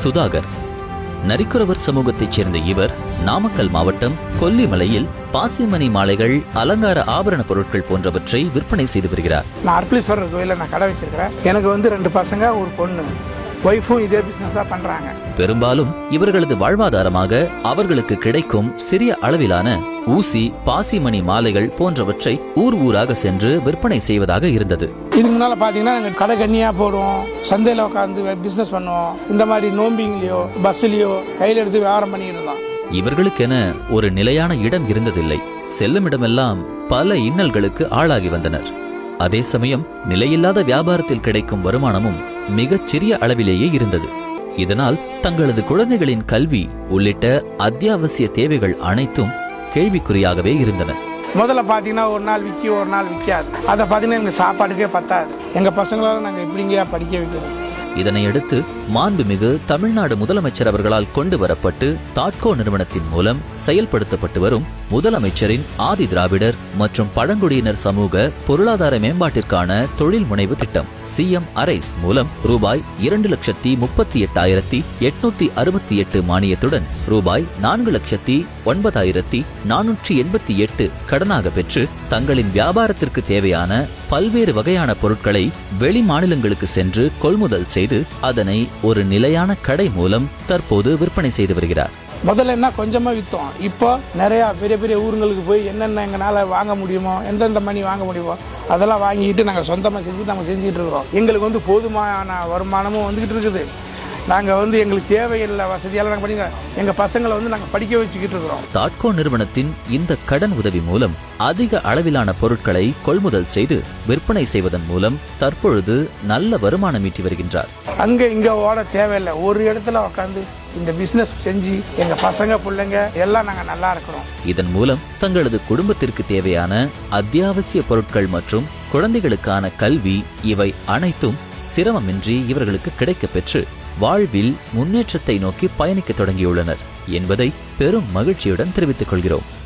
சுதாகர். நரிக்குறவர் சமூகத்தைச் சேர்ந்த இவர் நாமக்கல் மாவட்டம் கொல்லிமலையில் பாசிமணி மாலைகள் அலங்கார ஆபரண பொருட்கள் போன்றவற்றை விற்பனை செய்து வருகிறார். நான் அர்ப்பளீஸ்வரர் கோயிலில் நான் கடை வச்சிருக்கிறேன். எனக்கு வந்து ரெண்டு பசங்க ஒரு பொண்ணு. ஒய்ஃபும் இதே பிஸ்னஸ் தான் பண்ணுறாங்க பெரும்பாலும் இவர்களது வாழ்வாதாரமாக அவர்களுக்கு கிடைக்கும் சிறிய அளவிலான ஊசி பாசிமணி மாலைகள் போன்றவற்றை ஊர் ஊராக சென்று விற்பனை செய்வதாக இருந்தது. இதுக்கு முன்னால் பார்த்தீங்கன்னா நாங்கள் கடை கண்ணியாக போடுவோம். சந்தையில் உட்காந்து பிஸ்னஸ் பண்ணுவோம். இந்த மாதிரி நோம்பிங்லேயோ பஸ்ஸுலேயோ கையில் எடுத்து வியாபாரம் பண்ணிட்டு இருந்தோம். இவர்களுக்கென ஒரு நிலையான இடம் இருந்ததில்லை. செல்லும் இடமெல்லாம் பல இன்னல்களுக்கு ஆளாகி வந்தனர். அதே சமயம் நிலையில்லாத வியாபாரத்தில் கிடைக்கும் வருமானமும் மிகச் சிறிய அளவிலேயே இருந்தது. இதனால் தங்களது குழந்தைகளின் கல்வி உள்ளிட்ட அத்தியாவசிய தேவைகள் அனைத்தும் கேள்விக்குறியாகவே இருந்தன. முதல்ல பார்த்தீங்கன்னா ஒரு நாள் விற்கி ஒரு நாள் விற்காது அதை பார்த்தீங்கன்னா எங்கள் சாப்பாட்டுக்கே பத்தாது. எங்கள் பசங்களால நாங்கள் எப்படிங்கயா படிக்க வைக்கிறது? இதனையடுத்து மாண்புமிகு தமிழ்நாடு முதலமைச்சர் அவர்களால் கொண்டு வரப்பட்டு தாட்கோ நிறுவனத்தின் மூலம் செயல்படுத்தப்பட்டு வரும் முதலமைச்சரின் ஆதி திராவிடர் மற்றும் பழங்குடியினர் சமூக பொருளாதார மேம்பாட்டிற்கான தொழில் முனைவு திட்டம். சிஎம் அரைஸ் மூலம் ரூபாய் இரண்டு லட்சத்தி முப்பத்தி எட்டாயிரத்தி எட்நூத்தி அறுபத்தி எட்டு மானியத்துடன் ரூபாய் நான்கு லட்சத்தி ஒன்பதாயிரத்தி நானூற்றி எண்பத்தி எட்டு கடனாக பெற்று தங்களின் வியாபாரத்திற்கு தேவையான பல்வேறு வகையான பொருட்களை வெளி மாநிலங்களுக்கு சென்று கொள்முதல் செய்து அதனை ஒரு நிலையான கடை மூலம் தற்போது விற்பனை செய்து வருகிறார். முதல்ல என்ன கொஞ்சமாக விற்றோம் இப்போ நிறையா பெரிய பெரிய ஊருங்களுக்கு போய் என்னென்ன எங்களால் வாங்க முடியுமோ எந்தெந்த மணி வாங்க முடியுமோ அதெல்லாம் வாங்கிட்டு நாங்கள் சொந்தமாக செஞ்சு நாங்கள் செஞ்சுட்டு இருக்கிறோம். எங்களுக்கு வந்து போதுமான வருமானமும் வந்துக்கிட்டு இருக்குது. நாங்கள் வந்து எங்களுக்கு தேவையில்லை வசதியெல்லாம் நாங்கள் பண்ணிக்கிறோம். எங்கள் பசங்களை வந்து நாங்கள் படிக்க வச்சுக்கிட்டு இருக்கிறோம். தாட்கோ நிறுவனத்தின் இந்த கடன் உதவி மூலம் அதிக அளவிலான பொருட்களை கொள்முதல் செய்து விற்பனை செய்வதன் மூலம் தற்பொழுது நல்ல வருமானம் ஈட்டி வருகின்றார். அங்கே இங்கே ஓட தேவையில்லை. ஒரு இடத்துல உட்காந்து இந்த பிசினஸ் செஞ்சு எங்கள் பசங்க பிள்ளைங்க எல்லாம் நாங்க நல்லா இருக்கிறோம். இதன் மூலம் தங்களது குடும்பத்திற்கு தேவையான அத்தியாவசிய பொருட்கள் மற்றும் குழந்தைகளுக்கான கல்வி இவை அனைத்தும் சிரமமின்றி இவர்களுக்கு கிடைக்கப் பெற்று வாழ்வில் முன்னேற்றத்தை நோக்கி பயணிக்க தொடங்கியுள்ளனர் என்பதை பெரும் மகிழ்ச்சியுடன் தெரிவித்துக் கொள்கிறோம்.